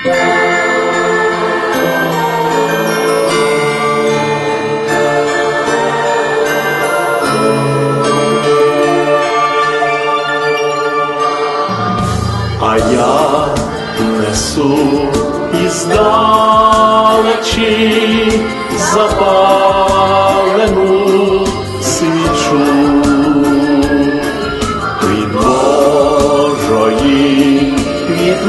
А я несу іздалечі запалену свічу. Від Божої, від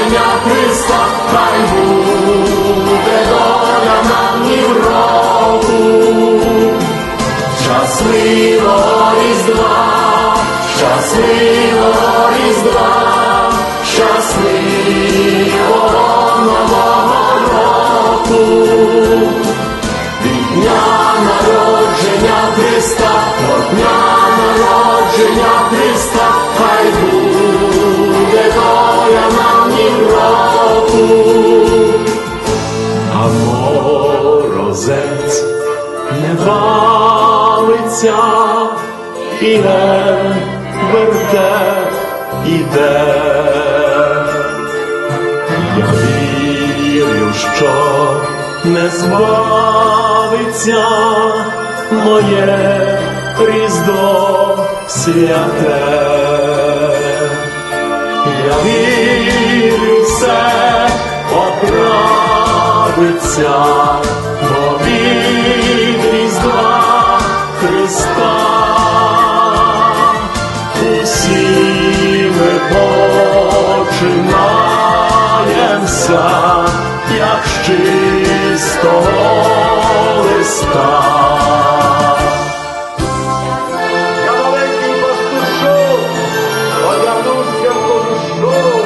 народження Христа, хай буде доля нам і в року. Щасливого різдва, щасливого різдва, щасливого не і не верте іде. Я вірю, що не збавиться моє різдво святе. Я вірю, все поправиться, починаємося, як з чистого листа. Я маленький пастушок, одягнувся в кожушок,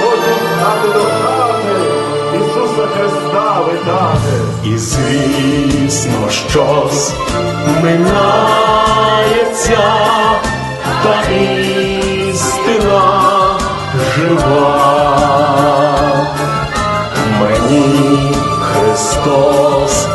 хочу стати до хати, Ісуса Христа витати. І звісно, щось минається, та істина жива. Христос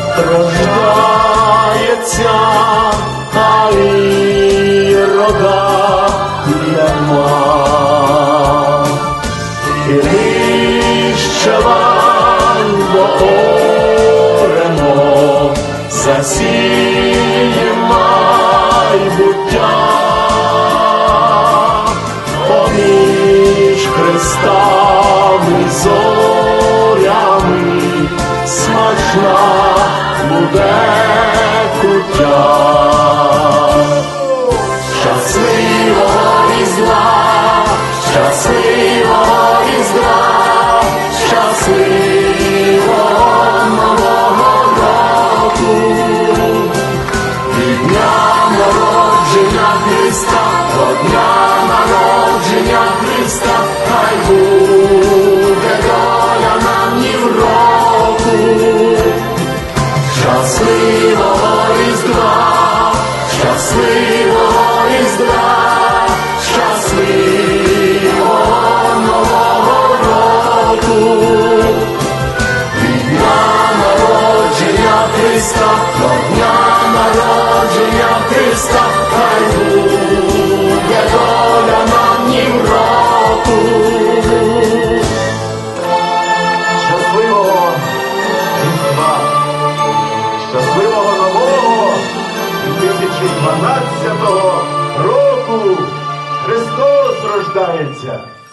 Alter.